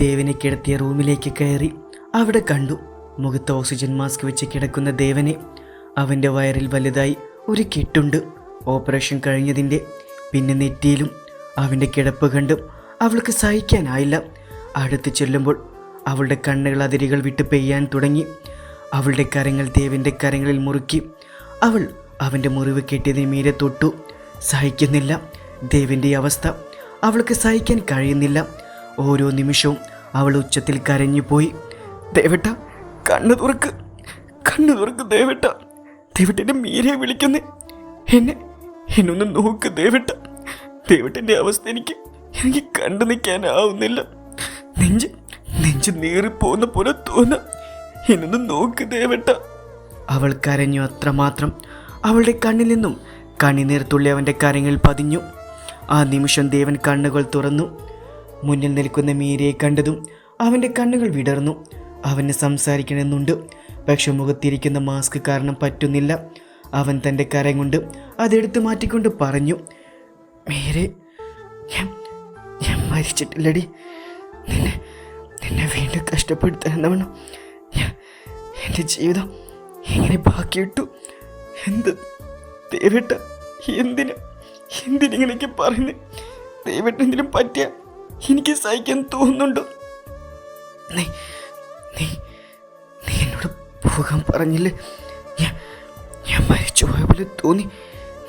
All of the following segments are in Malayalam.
ദേവനെ കിടത്തിയ റൂമിലേക്ക് കയറി അവിടെ കണ്ടു. മുഖത്ത് ഓക്സിജൻ മാസ്ക് വെച്ച് കിടക്കുന്ന ദേവനെ അവന്റെ വയറിൽ വലുതായി ഒരു കെട്ടുണ്ട്. ഓപ്പറേഷൻ കഴിഞ്ഞതിന്റെ പിന്നെ നെറ്റിയിലും അവന്റെ കിടപ്പ് കണ്ട് അവൾക്ക് സഹിക്കാനായില്ല. അടുത്ത് ചെല്ലുമ്പോൾ അവളുടെ കണ്ണുകൾ അതിരുകൾ വിട്ട് പെയ്യാൻ തുടങ്ങി. അവളുടെ കരങ്ങൾ ദേവന്റെ കരങ്ങളിൽ മുറുക്കി. അവൾ അവന്റെ മുറിവ് കെട്ടിയതിന് മീരെ തൊട്ടു. സഹിക്കുന്നില്ല. ദേവന്റെ അവസ്ഥ അവൾക്ക് സഹിക്കാൻ കഴിയുന്നില്ല. ഓരോ നിമിഷവും അവൾ ഉച്ചത്തിൽ കരഞ്ഞുപോയി ദേവട്ട കണ്ണു തുറക്ക്. കണ്ണു തുറക്ക് ദേവട്ട. ദേവട്ടന്റെ മീരെ വിളിക്കുന്നേ. എന്നെ എന്നൊന്ന് നോക്ക് ദേവട്ട. ദേവട്ടന്റെ അവസ്ഥ എനിക്ക് എനിക്ക് കണ്ടു നിൽക്കാനാവുന്നില്ല. നെഞ്ച് നെഞ്ച് നീറിപ്പോകുന്ന പോലെ തോന്നുക എന്നൊന്ന് നോക്ക് ദേവട്ട. അവൾ കരഞ്ഞു അത്രമാത്രം. അവളുടെ കണ്ണിൽ നിന്നും കണ്ണിനീർ തുള്ളി അവന്റെ കരങ്ങളിൽ പതിഞ്ഞു. ആ നിമിഷം ദേവൻ കണ്ണുകൾ തുറന്നു. മുന്നിൽ നിൽക്കുന്ന മീരയെ കണ്ടതും അവന്റെ കണ്ണുകൾ വിടർന്നു. അവന് സംസാരിക്കണമെന്നുണ്ട്. പക്ഷെ മുഖത്തിരിക്കുന്ന മാസ്ക് കാരണം പറ്റുന്നില്ല. അവൻ തന്റെ കരം കൊണ്ട് അതെടുത്ത് മാറ്റിക്കൊണ്ട് പറഞ്ഞു മീരെ ഞാൻ മരിച്ചിട്ടില്ലടി. നിന്നെ നിന്നെ വീണ്ടും കഷ്ടപ്പെടുത്താൻ ഞാൻ എന്റെ ജീവിതം എങ്ങനെ ബാക്കിയിട്ടു. എന്ത് ദേവേട്ട എന്തിന് എന്തിനിങ്ങനെയൊക്കെ പറഞ്ഞ് ദേവേട്ട എന്തിനും പറ്റിയ എനിക്ക് സഹിക്കാൻ തോന്നുന്നുണ്ടോ? നീ നീ നീ എന്നോട് പോകാൻ പറഞ്ഞില്ലേ? ഞാൻ ഞാൻ മരിച്ചു പോയ പോലെ തോന്നി.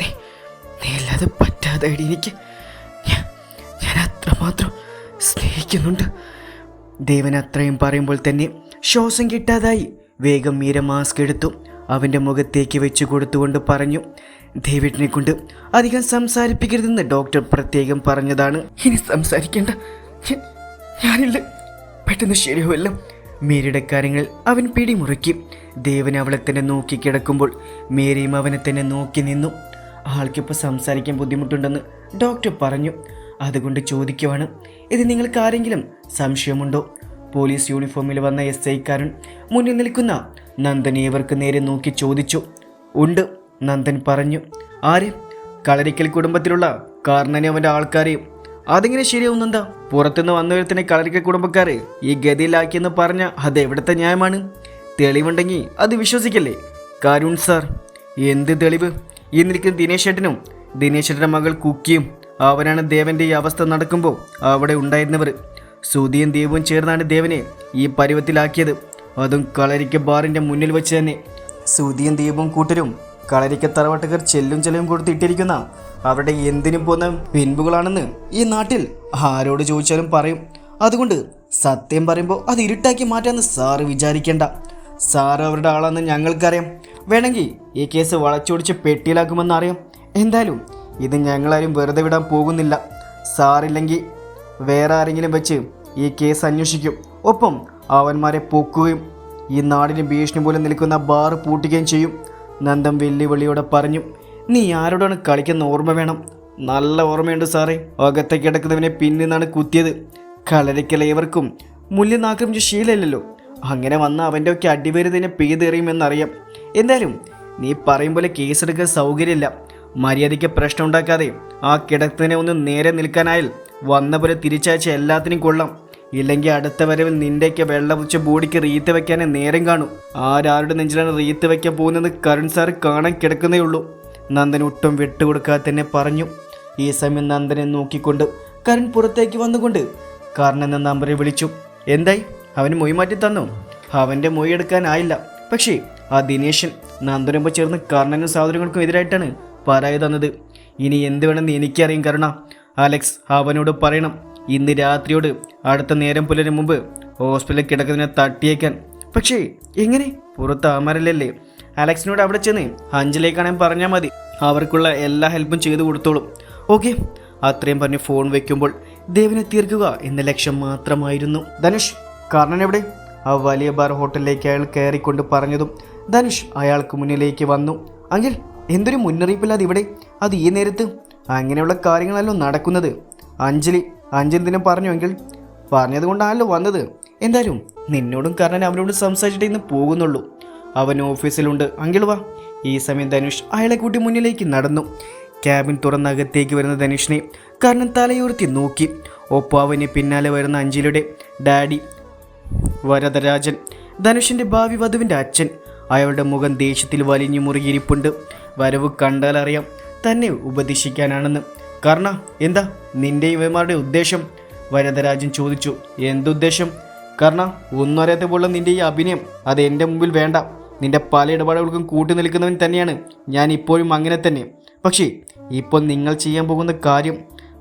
നീ നീ അല്ലാതെ പറ്റാതെ എനിക്ക്. ഞാൻ ഞാൻ അത്രമാത്രം സ്നേഹിക്കുന്നുണ്ട്. ദേവൻ അത്രയും പറയുമ്പോൾ തന്നെ ശ്വാസം കിട്ടാതായി. വേഗം മീര മാസ്ക് എടുത്തു. അവന്റെ മുഖത്തേക്ക് വെച്ച് കൊടുത്തുകൊണ്ട് പറഞ്ഞു ഡേവിഡിനെ കൊണ്ട് അധികം സംസാരിപ്പിക്കരുതെന്ന് ഡോക്ടർ പ്രത്യേകം പറഞ്ഞതാണ്. ഇനി സംസാരിക്കേണ്ട. ഞാനില്ല. പെട്ടെന്ന് ശരിയാവില്ല മേരിയുടെ കാര്യങ്ങൾ അവൻ പിടിമുറുക്കി. ദേവൻ അവളെ തന്നെ നോക്കി കിടക്കുമ്പോൾ മേരിയും അവനെ തന്നെ നോക്കി നിന്നു. ആൾക്കിപ്പോൾ സംസാരിക്കാൻ ബുദ്ധിമുട്ടുണ്ടെന്ന് ഡോക്ടർ പറഞ്ഞു. അതുകൊണ്ട് ചോദിക്കുവാണ് ഇത് നിങ്ങൾക്ക് ആരെങ്കിലും സംശയമുണ്ടോ? പോലീസ് യൂണിഫോമിൽ വന്ന എസ് ഐക്കാരൻ മുന്നിൽ നിൽക്കുന്ന നന്ദൻ ഇവർക്ക് നേരെ നോക്കി ചോദിച്ചു. ഉണ്ട്. നന്ദൻ പറഞ്ഞു. ആര്? കളരിക്കൽ കുടുംബത്തിലുള്ള കാരണനെ അവന്റെ ആൾക്കാരെയും അതിങ്ങനെ ശരിയാവുന്നെന്താ? പുറത്തുനിന്ന് വന്നവരത്തിനെ കളരിക്കൽ കുടുംബക്കാർ ഈ ഗതിയിലാക്കിയെന്ന് പറഞ്ഞ അത് എവിടുത്തെ ന്യായമാണ്? തെളിവുണ്ടെങ്കിൽ അത് വിശ്വസിക്കല്ലേ? കാരുൺ സാർ എന്ത് തെളിവ്? ഈ നിൽക്കുന്ന ദിനേശ് ഏട്ടനും ദിനേശ് ഏട്ടന്റെ മകൾ കുക്കിയും അവനാണ് ദേവന്റെ ഈ അവസ്ഥ നടക്കുമ്പോൾ അവിടെ ഉണ്ടായിരുന്നവർ സുധിയും ദേവും ചേർന്നാണ് ദേവനെ ഈ പരുവത്തിലാക്കിയത്. അതും കളരിക്ക ബാറിന്റെ മുന്നിൽ വെച്ച് തന്നെ. സുധിയും ദീപവും കൂട്ടരും കളരിക്ക തറവാട്ടുകാർ ചെല്ലും ചെലവും കൊടുത്തിട്ടിരിക്കുന്ന അവരുടെ എന്തിനും പോന്ന പിൻപുകളാണെന്ന് ഈ നാട്ടിൽ ആരോട് ചോദിച്ചാലും പറയും. അതുകൊണ്ട് സത്യം പറയുമ്പോൾ അത് ഇരുട്ടാക്കി മാറ്റാന്ന് സാറ് വിചാരിക്കേണ്ട. സാറ് അവരുടെ ആളാണെന്ന് ഞങ്ങൾക്കറിയാം. വേണമെങ്കിൽ ഈ കേസ് വളച്ചൊടിച്ച് പെട്ടിയിലാക്കുമെന്ന് അറിയാം. എന്തായാലും ഇത് ഞങ്ങളാരും വെറുതെ വിടാൻ പോകുന്നില്ല. സാറില്ലെങ്കിൽ വേറെ ആരെങ്കിലും വെച്ച് ഈ കേസ് അന്വേഷിക്കും. ഒപ്പം അവന്മാരെ പൊക്കുകയും ഈ നാടിന് ഭീഷണി പോലെ നിൽക്കുന്ന ബാർ പൂട്ടുകയും ചെയ്യും. നന്ദം വെല്ലുവിളിയോടെ പറഞ്ഞു നീ ആരോടാണ് കളിക്കുന്ന ഓർമ്മ വേണം? നല്ല ഓർമ്മയുണ്ട് സാറേ. അകത്തേക്ക് കിടക്കുന്നവനെ പിന്നിന്നാണ് കുത്തിയത്. കളരിക്കലേവർക്കും മുല്യനാക്രമിച്ച ശീലമില്ലല്ലോ അങ്ങനെ വന്ന അവന്റെ ഒക്കെ അടിപേര് തന്നെ പെയ്തെറിയുമെന്നറിയാം. എന്തായാലും നീ പറയും പോലെ കേസെടുക്കാൻ സൗകര്യമില്ല. മര്യാദയ്ക്ക് പ്രശ്നം ഉണ്ടാക്കാതെ ആ കിടത്തിനെ ഒന്ന് നേരെ നിൽക്കാനായാൽ വന്ന പോലെ തിരിച്ചയച്ച എല്ലാത്തിനും കൊള്ളാം. ഇല്ലെങ്കിൽ അടുത്ത വരവിൽ നിന്റെയൊക്കെ വെള്ളപുച്ച ബോഡിക്ക് റീത്ത് വെക്കാനേ നേരം കാണൂ. ആരാരുടെ നെഞ്ചിലാണ് റീത്ത് വെക്കാൻ പോകുന്നത് കരുൺ സാർ കാണാൻ കിടക്കുന്നേ ഉള്ളൂ. നന്ദൻ ഒട്ടും വിട്ടുകൊടുക്കാതെ തന്നെ പറഞ്ഞു. ഈ സമയം നന്ദനെ നോക്കിക്കൊണ്ട് കരുൺ പുറത്തേക്ക് വന്നുകൊണ്ട് കാരണം എന്ന നമ്പറിൽ വിളിച്ചു. എന്തായി? അവന് മൊയ് മാറ്റി തന്നു. അവന്റെ മൊയ് എടുക്കാനായില്ല പക്ഷേ ആ ദിനേശൻ നന്ദനൊപ്പം ചേർന്ന് കർണനും സഹോദരങ്ങൾക്കും എതിരായിട്ടാണ് പരാതി തന്നത്. ഇനി എന്ത് വേണമെന്ന് എനിക്കറിയും കരുണ. അലക്സ് അവനോട് പറയണം. ഇന്ന് രാത്രിയോട് അടുത്ത നേരം പുലരും മുമ്പ് ഹോസ്പിറ്റലിൽ കിടക്കുന്നതിനെ തട്ടിയേക്കാൻ. പക്ഷേ എങ്ങനെ? പുറത്ത് അമരലല്ലേ? അലക്സിനോട് അവിടെ ചെന്ന് അഞ്ചിലേക്കാണെങ്കിൽ പറഞ്ഞാൽ മതി. അവർക്കുള്ള എല്ലാ ഹെൽപ്പും ചെയ്തു കൊടുത്തോളും. ഓക്കെ അത്രയും പറഞ്ഞ് ഫോൺ വെക്കുമ്പോൾ ദേവനെ തീർക്കുക എന്ന ലക്ഷ്യം മാത്രമായിരുന്നു. ധനുഷ് കർണൻ എവിടെ? ആ വലിയ ബാർ ഹോട്ടലിലേക്ക് അയാൾ കയറിക്കൊണ്ട് പറഞ്ഞതും ധനുഷ് അയാൾക്ക് മുന്നിലേക്ക് വന്നു. അങ്കിൽ എന്തൊരു മുന്നറിയിപ്പില്ലാതെ ഇവിടെ? അത് ഈ നേരത്ത് അങ്ങനെയുള്ള കാര്യങ്ങളല്ലോ നടക്കുന്നത്. അഞ്ജലി അഞ്ജലി ദിനം പറഞ്ഞു എങ്കിൽ പറഞ്ഞത് കൊണ്ടാണല്ലോ വന്നത്. എന്തായാലും നിന്നോടും കർണൻ അവനോട് സംസാരിച്ചിട്ട് ഇന്ന് പോകുന്നുള്ളൂ. അവൻ ഓഫീസിലുണ്ട്. അങ്കിൾ വാ. ഈ സമയം ധനുഷ് അയാളെ കൂട്ടി മുന്നിലേക്ക് നടന്നു. ക്യാബിൻ തുറന്നകത്തേക്ക് വരുന്ന ധനുഷിനെ കർണൻ തലയുയർത്തി നോക്കി. ഒപ്പം അവന് പിന്നാലെ വരുന്ന അഞ്ജലിയുടെ ഡാഡി വരദരാജൻ ധനുഷിന്റെ ഭാവി വധുവിന്റെ അച്ഛൻ അയാളുടെ മുഖം ദേഷ്യത്തിൽ വലിഞ്ഞു മുറുകിയിരിപ്പുണ്ട്. വരവ് കണ്ടാലറിയാം തന്നെ ഉപദേശിക്കാനാണെന്ന്. കർണ എന്താ നിന്റെ ഇവന്മാരുടെ ഉദ്ദേശം? വരദരാജൻ ചോദിച്ചു. എന്തുദ്ദേശം? കർണ ഒന്നും അറിയാത്ത പോലുള്ള നിന്റെ ഈ അഭിനയം അത് എന്റെ മുമ്പിൽ വേണ്ട. നിന്റെ പല ഇടപാടുകൾക്കും കൂട്ടി നിൽക്കുന്നവൻ തന്നെയാണ്. ഞാൻ ഇപ്പോഴും അങ്ങനെ തന്നെ. പക്ഷേ ഇപ്പോൾ നിങ്ങൾ ചെയ്യാൻ പോകുന്ന കാര്യം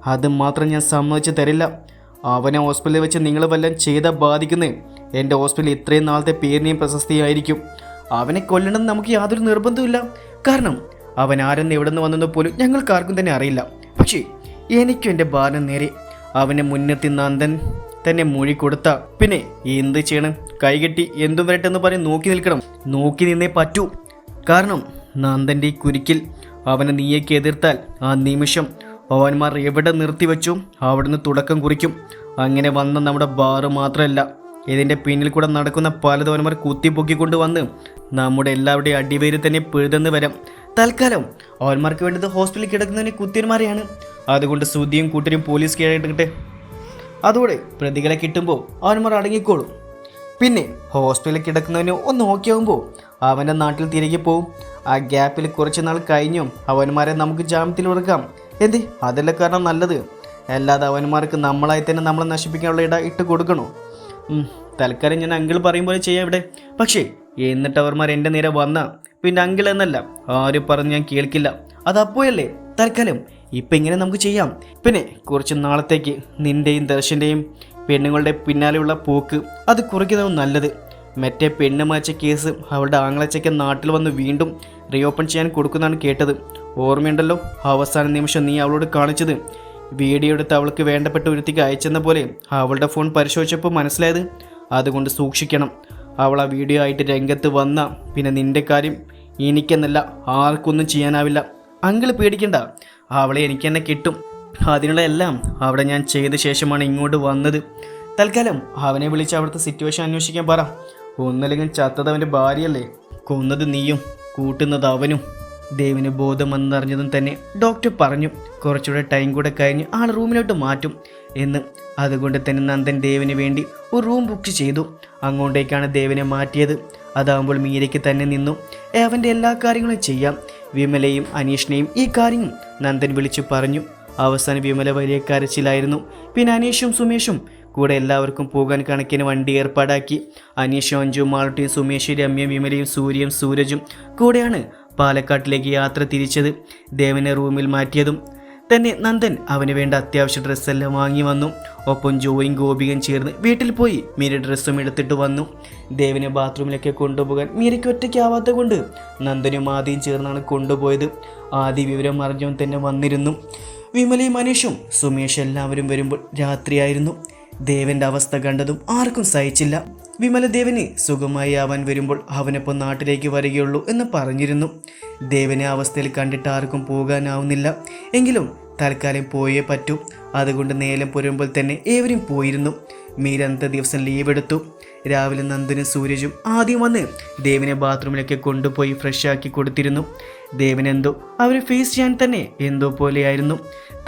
അത് മാത്രം ഞാൻ സമ്മതിച്ച് തരില്ല. അവനെ ഹോസ്പിറ്റലിൽ വെച്ച് നിങ്ങൾ വല്ലതും ചെയ്താൽ ബാധിക്കുന്നത് എന്റെ ഹോസ്പിറ്റലിൽ ഇത്രയും നാളത്തെ പേരിനെയും പ്രശസ്തിയായിരിക്കും. അവനെ കൊല്ലണമെന്ന് നമുക്ക് യാതൊരു നിർബന്ധമില്ല കാരണം അവൻ ആരെന്ന് എവിടെ നിന്ന് വന്നെന്ന് പോലും ഞങ്ങൾക്ക് ആർക്കും തന്നെ അറിയില്ല. പക്ഷേ എനിക്കും എന്റെ ഭാരം നേരെ. അവനെ മുന്നെത്തി നന്ദൻ തന്നെ മൊഴി കൊടുത്ത പിന്നെ എന്ത് ചെയ്യണം? കൈകെട്ടി എന്തും വരട്ടെന്ന് പറഞ്ഞ് നോക്കി നിൽക്കണം. നോക്കി നിന്നേ പറ്റൂ. കാരണം നന്ദന്റെ കുരുക്കിൽ അവനെ നീയേക്ക് എതിർത്താൽ ആ നിമിഷം പവന്മാർ എവിടെ നിർത്തിവെച്ചു അവിടുന്ന് തുടക്കം കുറിക്കും. അങ്ങനെ വന്ന നമ്മുടെ ബാറ് മാത്രമല്ല ഇതിന്റെ പിന്നിൽ കൂടെ നടക്കുന്ന പലതവന്മാർ കുത്തിപ്പൊക്കിക്കൊണ്ട് വന്ന് നമ്മുടെ എല്ലാവരുടെയും അടിവേര് തന്നെ പിഴുതെന്ന് വരാം. തൽക്കാലം. അവന്മാർക്ക് വേണ്ടത് ഹോസ്പിറ്റലിൽ കിടക്കുന്നതിന് കുത്തിയന്മാരെയാണ് അതുകൊണ്ട് സുധിയും കൂട്ടരും പോലീസ് കീഴടക്കട്ടെ അതോടെ പ്രതികളെ കിട്ടുമ്പോൾ അവന്മാർ അടങ്ങിക്കോളും. പിന്നെ ഹോസ്പിറ്റലിൽ കിടക്കുന്നവന് ഒന്ന് നോക്കിയാകുമ്പോൾ അവന്റെ നാട്ടിൽ തിരികെ പോവും. ആ ഗ്യാപ്പിൽ കുറച്ച് നാൾ കഴിഞ്ഞും അവന്മാരെ നമുക്ക് ജാമ്യത്തിൽ ഉറക്കാം എന്ത്? അതല്ല കാരണം നല്ലത്. അല്ലാതെ അവന്മാർക്ക് നമ്മളായി തന്നെ നമ്മളെ നശിപ്പിക്കാനുള്ള ഇട ഇട്ട് കൊടുക്കണോ? തൽക്കാലം ഞാൻ അങ്കിൾ പറയും പോലെ ചെയ്യാം ഇവിടെ. പക്ഷേ എന്നിട്ട് അവർമാർ എന്റെ നേരെ വന്ന. പിന്നെ അങ്കിൾ എന്നല്ല ആരും പറഞ്ഞ് ഞാൻ കേൾക്കില്ല. അതപ്പോഴല്ലേ തൽക്കാലം ഇപ്പം ഇങ്ങനെ നമുക്ക് ചെയ്യാം. പിന്നെ കുറച്ച് നാളത്തേക്ക് നിന്റെയും ദർശന്റെയും പെണ്ണുങ്ങളുടെ പിന്നാലെയുള്ള പോക്ക് അത് കുറയ്ക്കുന്നതും നല്ലത്. മറ്റേ പെണ്ണ് മാച്ച കേസ് അവളുടെ ആങ്ങളച്ചയ്ക്ക് നാട്ടിൽ വന്ന് വീണ്ടും റീഓപ്പൺ ചെയ്യാൻ കൊടുക്കുന്നതാണ് കേട്ടത്. ഓർമ്മയുണ്ടല്ലോ അവസാന നിമിഷം നീ അവളോട് കാണിച്ചത്. വീഡിയോ എടുത്ത് അവൾക്ക് വേണ്ടപ്പെട്ട ഒരുത്തിക്ക് അയച്ചെന്ന പോലെ അവളുടെ ഫോൺ പരിശോധിച്ചപ്പോൾ മനസ്സിലായത്. അതുകൊണ്ട് സൂക്ഷിക്കണം. അവൾ ആ വീഡിയോ ആയിട്ട് രംഗത്ത് വന്ന. പിന്നെ നിന്റെ കാര്യം എനിക്കെന്നല്ല ആർക്കൊന്നും ചെയ്യാനാവില്ല. അങ്കിൾ പേടിക്കണ്ട. അവളെ എനിക്ക് തന്നെ കിട്ടും. അതിനുള്ള എല്ലാം അവിടെ ഞാൻ ചെയ്ത ശേഷമാണ് ഇങ്ങോട്ട് വന്നത്. തൽക്കാലം അവനെ വിളിച്ച് അവിടുത്തെ സിറ്റുവേഷൻ അന്വേഷിക്കാൻ പറ. ഒന്നല്ലെങ്കിൽ ചത്തത് അവന്റെ ഭാര്യയല്ലേ? കൊന്നത് നീയും കൂട്ടുന്നത് അവനും. ദേവിന് ബോധം വന്നറിഞ്ഞതും തന്നെ ഡോക്ടർ പറഞ്ഞു കുറച്ചുകൂടെ ടൈം കൂടെ കഴിഞ്ഞ് ആൾ റൂമിലോട്ട് മാറ്റും എന്ന്. അതുകൊണ്ട് തന്നെ നന്ദൻ ദേവിന് വേണ്ടി ഒരു റൂം ബുക്ക് ചെയ്തു. അങ്ങോട്ടേക്കാണ് ദേവിനെ മാറ്റിയത്. അതാകുമ്പോൾ മീരയ്ക്ക് തന്നെ നിന്നു. "ഏ, അവന്റെ എല്ലാ കാര്യങ്ങളും ചെയ്യാം. വിമലയും അനീഷിനെയും ഈ കാര്യം നന്ദൻ വിളിച്ചു പറഞ്ഞു. അവസാനം വിമല വലിയ കരച്ചിലായിരുന്നു. പിന്നെ അനീഷും സുമേഷും കൂടെ എല്ലാവർക്കും പോകാൻ കണക്കിന് വണ്ടി ഏർപ്പാടാക്കി. അനീഷും അഞ്ജു മാളട്ടിയും സുമേഷ് രമ്യയും വിമലയും സൂര്യയും സൂരജും കൂടെയാണ് പാലക്കാട്ടിലേക്ക് യാത്ര തിരിച്ചത് ദേവനെ റൂമിൽ മാറ്റിയതും തന്നെ നന്ദൻ അവന് വേണ്ട അത്യാവശ്യ ഡ്രസ്സെല്ലാം വാങ്ങി വന്നു. ഒപ്പം ജോയും ഗോപികയും ചേർന്ന് വീട്ടിൽ പോയി മീര ഡ്രസ്സും എടുത്തിട്ട് വന്നു. ദേവിനെ ബാത്റൂമിലൊക്കെ കൊണ്ടുപോകാൻ മീരയ്ക്ക് ഒറ്റയ്ക്കാവാത്ത കൊണ്ട് നന്ദനും ആദ്യം ചേർന്നാണ് കൊണ്ടുപോയത്. ആദ്യ വിവരം അറിഞ്ഞവൻ തന്നെ വന്നിരുന്നു. വിമലയും മനീഷും സുമേഷ് എല്ലാവരും വരുമ്പോൾ രാത്രിയായിരുന്നു. ദേവന്റെ അവസ്ഥ കണ്ടതും ആർക്കും സഹിച്ചില്ല. വിമല ദേവന് സുഖമായി അവൻ വരുമ്പോൾ അവനൊപ്പം നാട്ടിലേക്ക് വരികയുള്ളൂ എന്ന് പറഞ്ഞിരുന്നു. ദേവനെ അവസ്ഥയിൽ കണ്ടിട്ട് ആർക്കും പോകാനാവുന്നില്ല. എങ്കിലും തൽക്കാലം പോയേ പറ്റൂ. അതുകൊണ്ട് നേലം പുരമ്പോൾ തന്നെ ഏവരും പോയിരുന്നു. മീര അന്നത്തെ ദിവസം ലീവ് എടുത്തു രാവിലെ നന്ദനും സൂരജും ആദ്യം വന്ന് ദേവിനെ ബാത്റൂമിലൊക്കെ കൊണ്ടുപോയി ഫ്രഷ് ആക്കി കൊടുത്തിരുന്നു. ദേവനെന്തോ അവരെ ഫേസ് ചെയ്യാൻ തന്നെ എന്തോ പോലെയായിരുന്നു.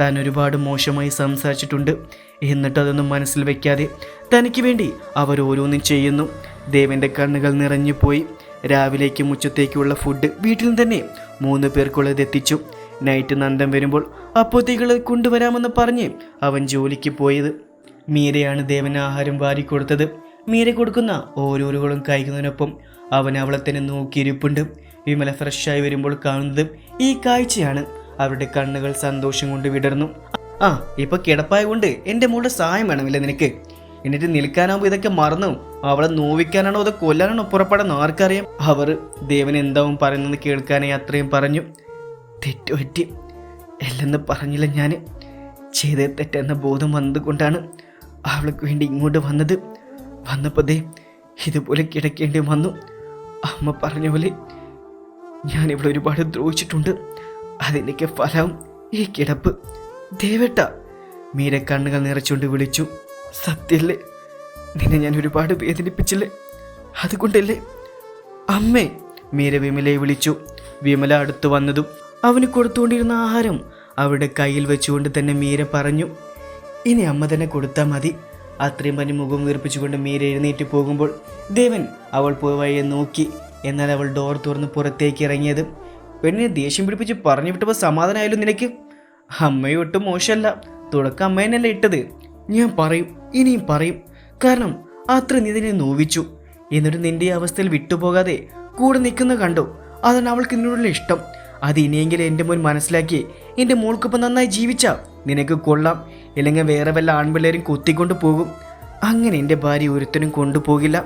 താൻ ഒരുപാട് മോശമായി സംസാരിച്ചിട്ടുണ്ട്. എന്നിട്ട് അതൊന്നും മനസ്സിൽ വയ്ക്കാതെ തനിക്ക് വേണ്ടി അവർ ഓരോന്നും ചെയ്യുന്നു. ദേവന്റെ കണ്ണുകൾ നിറഞ്ഞുപോയി രാവിലേക്കും ഉച്ചത്തേക്കുള്ള ഫുഡ് വീട്ടിൽ തന്നെ മൂന്ന് പേർക്കുള്ളത് എത്തിച്ചു. നൈറ്റ് നന്ദം വരുമ്പോൾ അപ്പോത്തേക്കുള്ളത് കൊണ്ടുവരാമെന്ന് പറഞ്ഞ് അവൻ ജോലിക്ക് പോയത്. മീരയാണ് ദേവന് ആഹാരം വാരിക്കൊടുത്തത് മീര കൊടുക്കുന്ന ഓരോരുകളും കഴിക്കുന്നതിനൊപ്പം അവൻ അവളെ തന്നെ നോക്കിയിരിപ്പുണ്ട് വിമല ഫ്രഷായി വരുമ്പോൾ കാണുന്നത് ഈ കാഴ്ചയാണ്. അവരുടെ കണ്ണുകൾ സന്തോഷം കൊണ്ട് വിടർന്നു. ആ ഇപ്പൊ കിടപ്പായ കൊണ്ട് എന്റെ മോളുടെ സഹായം വേണമില്ല നിനക്ക്? എന്നിട്ട് നിൽക്കാനാവുമ്പോൾ ഇതൊക്കെ മറന്നു. അവളെ നോവിക്കാനാണോ അതോ കൊല്ലാനാണോ പുറപ്പെടാൻ ആർക്കറിയാം? അവർ ദേവൻ എന്താവും പറയുന്നത് കേൾക്കാനായി അത്രയും പറഞ്ഞു. തെറ്റുപറ്റി അല്ലെന്ന് പറഞ്ഞില്ല ഞാൻ ചെയ്തേ തെറ്റെന്ന ബോധം വന്നതുകൊണ്ടാണ് അവൾക്ക് വേണ്ടി ഇങ്ങോട്ട് വന്നത്. വന്നപ്പോൾ ദേ ഇതുപോലെ കിടക്കേണ്ടി വന്നു. അമ്മ പറഞ്ഞ പോലെ ഞാൻ ഇവിടെ ഒരുപാട് ദ്രോഹിച്ചിട്ടുണ്ട്. അതിനൊക്കെ ഫലം ഈ കിടപ്പ്. ദേവേട്ട മീര കണ്ണുകൾ നിറച്ചുകൊണ്ട് വിളിച്ചു. സത്യല്ലേ? നിന്നെ ഞാൻ ഒരുപാട് വേദനിപ്പിച്ചില്ലേ? അതുകൊണ്ടല്ലേ? അമ്മേ മീര വിമലയെ വിളിച്ചു. വിമല അടുത്തു വന്നതും അവന് കൊടുത്തുകൊണ്ടിരുന്ന ആഹാരം അവരുടെ കയ്യിൽ വെച്ചുകൊണ്ട് തന്നെ മീര പറഞ്ഞു. ഇനി അമ്മ തന്നെ കൊടുത്താൽ മതി. അത്രയും പനി മുഖം വീർപ്പിച്ചുകൊണ്ട് മീര എഴുന്നേറ്റ് പോകുമ്പോൾ ദേവൻ അവൾ പോയ നോക്കി. എന്നാൽ അവൾ ഡോർ തുറന്ന് പുറത്തേക്ക് ഇറങ്ങിയത്. പെണ്ണിനെ ദേഷ്യം പിടിപ്പിച്ച് പറഞ്ഞു വിട്ടപ്പോൾ സമാധാനമായാലും നിനക്ക്? അമ്മയും ഒട്ടും മോശമല്ല. തുടക്കം അമ്മേനല്ല ഇട്ടത്. ഞാൻ പറയും. ഇനിയും പറയും. കാരണം അത്ര നീ നിന്നെ നോവിച്ചു. എന്നിട്ട് നിന്റെ അവസ്ഥയിൽ വിട്ടുപോകാതെ കൂടെ നിൽക്കുന്ന കണ്ടു? അതാണ് അവൾക്ക് നിന്നോടുള്ള ഇഷ്ടം. അത് ഇനിയെങ്കിലും എന്റെ മുൻ മനസ്സിലാക്കി എന്റെ മോൾക്കൊപ്പം നന്നായി ജീവിച്ച. നിനക്ക് കൊള്ളാം. ഇല്ലെങ്കിൽ വേറെ വല്ല ആൺപിള്ളേരും കുത്തിക്കൊണ്ട് പോകും. അങ്ങനെ എന്റെ ഭാര്യ ഒരുത്തനും കൊണ്ടുപോകില്ല.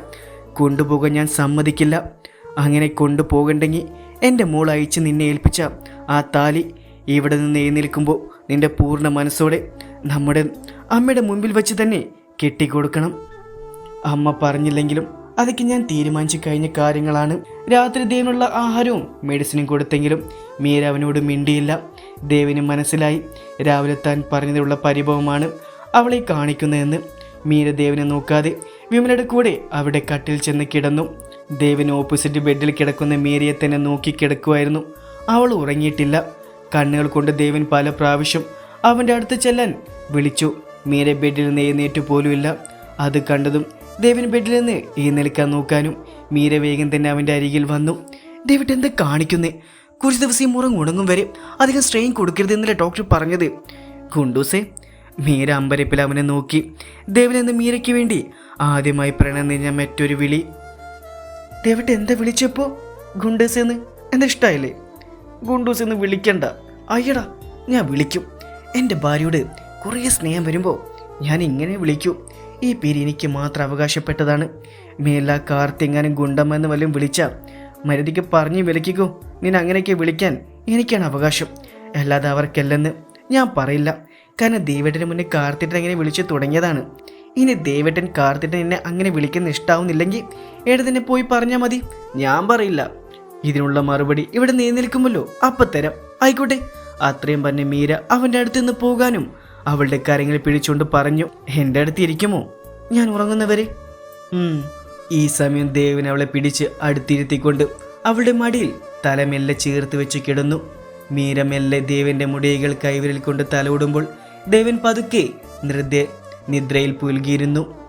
കൊണ്ടുപോകാൻ ഞാൻ സമ്മതിക്കില്ല. അങ്ങനെ കൊണ്ടുപോകണ്ടെങ്കിൽ എന്റെ മോൾ അയച്ച് നിന്നെ ഏൽപ്പിച്ച ആ താലി ഇവിടെ നിന്ന് എഴുന്നേൽക്കുമ്പോൾ നിന്റെ പൂർണ മനസ്സോടെ നമ്മുടെ അമ്മയുടെ മുമ്പിൽ വെച്ച് തന്നെ കെട്ടിക്കൊടുക്കണം. അമ്മ പറഞ്ഞില്ലെങ്കിലും അതൊക്കെ ഞാൻ തീരുമാനിച്ചു കഴിഞ്ഞ കാര്യങ്ങളാണ്. രാത്രി ദേവനുള്ള ആഹാരവും മെഡിസിനും കൊടുത്തെങ്കിലും മീര അവനോട് മിണ്ടിയില്ല. ദേവിന് മനസ്സിലായി. രാവിലെ താൻ പറഞ്ഞതിലുള്ള പരിഭവമാണ് അവളെ കാണിക്കുന്നതെന്ന്. മീര ദേവിനെ നോക്കാതെ വിമലയുടെ കൂടെ അവിടെ കട്ടിൽ ചെന്ന് കിടന്നു. ദേവിന് ഓപ്പോസിറ്റ് ബെഡിൽ കിടക്കുന്ന മീരയെ തന്നെ നോക്കി കിടക്കുമായിരുന്നു അവൾ ഉറങ്ങിയിട്ടില്ല. കണ്ണുകൾ കൊണ്ട് ദേവൻ പല പ്രാവശ്യം അവന്റെ അടുത്ത് ചെല്ലാൻ വിളിച്ചു. മീര ബെഡിൽ നിന്ന് എഴുന്നേറ്റ് പോലുമില്ല. അത് കണ്ടതും ദേവൻ ബെഡിൽ നിന്ന് എഴുന്നേൽക്കാൻ നോക്കാനും മീര വേഗം തന്നെ അവന്റെ അരികിൽ വന്നു. ദേവിട്ട് എന്ത് കാണിക്കുന്നേ? കുറച്ച് ദിവസം ഈ ഉണങ്ങും വരെ അധികം സ്ട്രെയിൻ കൊടുക്കരുത് എന്നല്ലേ ഡോക്ടർ പറഞ്ഞത്. കുണ്ടൂസേ മീര അമ്പരപ്പിൽ അവനെ നോക്കി. ദേവൻ എന്ന് മീരയ്ക്ക് വേണ്ടി ആദ്യമായി പ്രണയം നിന്ന മറ്റൊരു വിളി. ദേവട്ട് എന്താ വിളിച്ചപ്പോൾ ഗുണ്ടൂസ് എന്ന്? എന്താ ഇഷ്ടമായില്ലേ ഗുണ്ടൂസ് എന്ന് വിളിക്കണ്ട. അയ്യടാ ഞാൻ വിളിക്കും. എന്റെ ഭാര്യയോട് കുറേ സ്നേഹം വരുമ്പോൾ ഞാൻ ഇങ്ങനെ വിളിക്കൂ. ഈ പേര് എനിക്ക് മാത്രം അവകാശപ്പെട്ടതാണ്. മേല കാർത്തിങ്ങാനും ഗുണ്ടമ്മ എന്ന് വല്ലതും വിളിച്ച മരുതിക്ക് പറഞ്ഞ് വിളിക്കോ നിന്നെ അങ്ങനെയൊക്കെ വിളിക്കാൻ എനിക്കാണ് അവകാശം. അല്ലാതെ അവർക്കല്ലെന്ന് ഞാൻ പറയില്ല. കാരണം ദേവേട്ടന് മുന്നേ കാർത്തിട്ടൻ അങ്ങനെ വിളിച്ചു തുടങ്ങിയതാണ്. ഇനി ദേവേട്ടൻ കാർത്തിട്ടൻ എന്നെ അങ്ങനെ വിളിക്കുന്ന ഇഷ്ടാവുന്നില്ലെങ്കിൽ ഏടെ പോയി പറഞ്ഞാൽ മതി. ഞാൻ പറയില്ല. ഇതിനുള്ള മറുപടി ഇവിടെ നീ നിൽക്കുമല്ലോ. അപ്പൊ ആയിക്കോട്ടെ. അത്രയും പറഞ്ഞ് മീര അവന്റെ അടുത്ത് നിന്ന് പോകാനും അവളുടെ കാര്യങ്ങൾ പിടിച്ചുകൊണ്ട് പറഞ്ഞു എന്റെ അടുത്ത് ഇരിക്കുമോ? ഞാൻ ഉറങ്ങുന്നവരെ. ഈ സമയം ദേവൻ അവളെ പിടിച്ച് അടുത്തിരുത്തിക്കൊണ്ട് അവളുടെ മടിയിൽ തല മെല്ലെ ചേർത്ത് വെച്ച് കിടന്നു. മീര മെല്ലെ ദേവന്റെ മുടികൾ കൈവിരൽ കൊണ്ട് തലോടുമ്പോൾ ദേവൻ പതുക്കെ നിർദ്ദേ നിദ്രയിൽ പുൽകിയിരുന്നു.